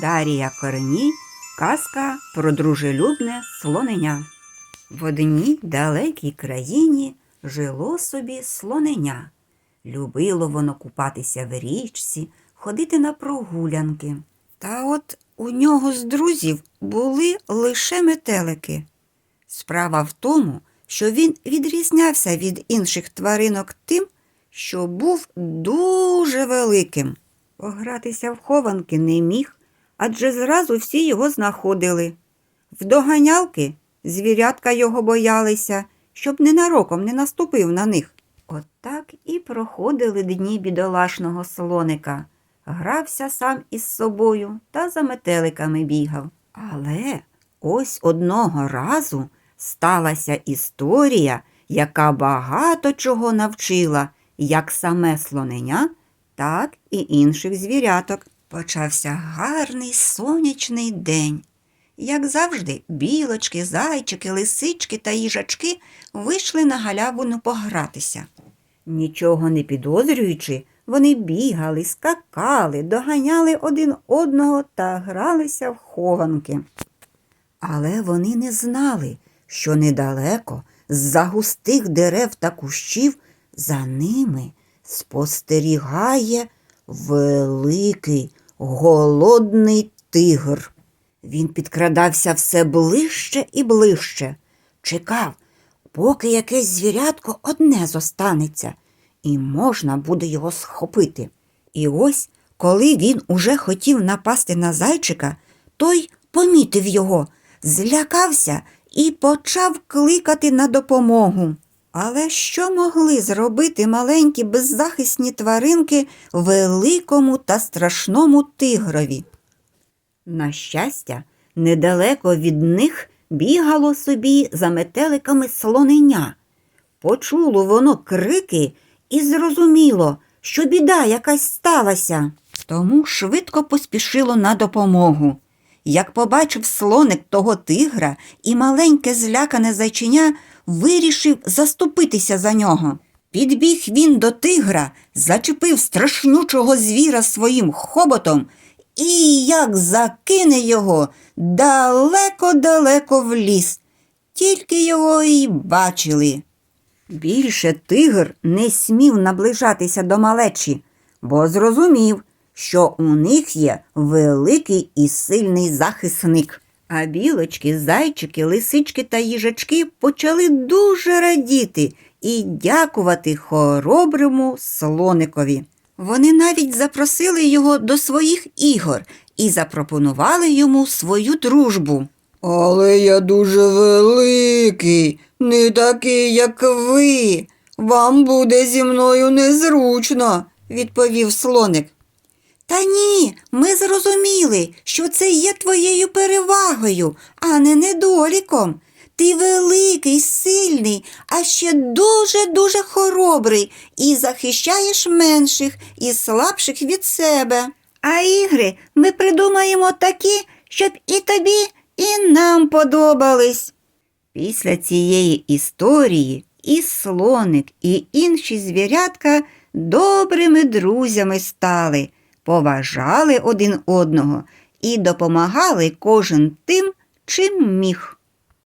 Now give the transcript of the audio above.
Дарія Корній, казка про дружелюбне слоненя. В одній далекій країні жило собі слоненя. Любило воно купатися в річці, ходити на прогулянки. Та от у нього з друзів були лише метелики. Справа в тому, що він відрізнявся від інших тваринок тим, що був дуже великим. Погратися в хованки не міг, адже зразу всі його знаходили. В доганялки звірятка його боялися, щоб ненароком не наступив на них. Отак і проходили дні бідолашного слоника. Грався сам із собою та за метеликами бігав. Але ось одного разу сталася історія, яка багато чого навчила як саме слоненя, так і інших звіряток. Почався гарний сонячний день. Як завжди, білочки, зайчики, лисички та їжачки вийшли на галявину погратися. Нічого не підозрюючи, вони бігали, скакали, доганяли один одного та гралися в хованки. Але вони не знали, що недалеко, з-за густих дерев та кущів, за ними спостерігає великий голодний тигр. Він підкрадався все ближче і ближче, чекав, поки якесь звірятко одне зостанеться, і можна буде його схопити. І ось, коли він уже хотів напасти на зайчика, той помітив його, злякався і почав кликати на допомогу. Але що могли зробити маленькі беззахисні тваринки великому та страшному тигрові? На щастя, недалеко від них бігало собі за метеликами слоненя. Почуло воно крики і зрозуміло, що біда якась сталася. Тому швидко поспішило на допомогу. Як побачив слоник того тигра і маленьке злякане зайчиня, вирішив заступитися за нього. Підбіг він до тигра, зачепив страшнючого звіра своїм хоботом і як закине його далеко-далеко в ліс. Тільки його і бачили. Більше тигр не смів наближатися до малечі, бо зрозумів, що у них є великий і сильний захисник. А білочки, зайчики, лисички та їжачки почали дуже радіти і дякувати хороброму слоникові. Вони навіть запросили його до своїх ігор і запропонували йому свою дружбу. Але я дуже великий, не такий, як ви. Вам буде зі мною незручно. відповів слоник. Та ні, ми зрозуміли, що це є твоєю перевагою, а не недоліком. Ти великий, сильний, а ще дуже-дуже хоробрий і захищаєш менших і слабших від себе. А ігри ми придумаємо такі, щоб і тобі, і нам подобались. Після цієї історії і слоник, і інші звірятка добрими друзями стали, поважали один одного і допомагали кожен тим, чим міг.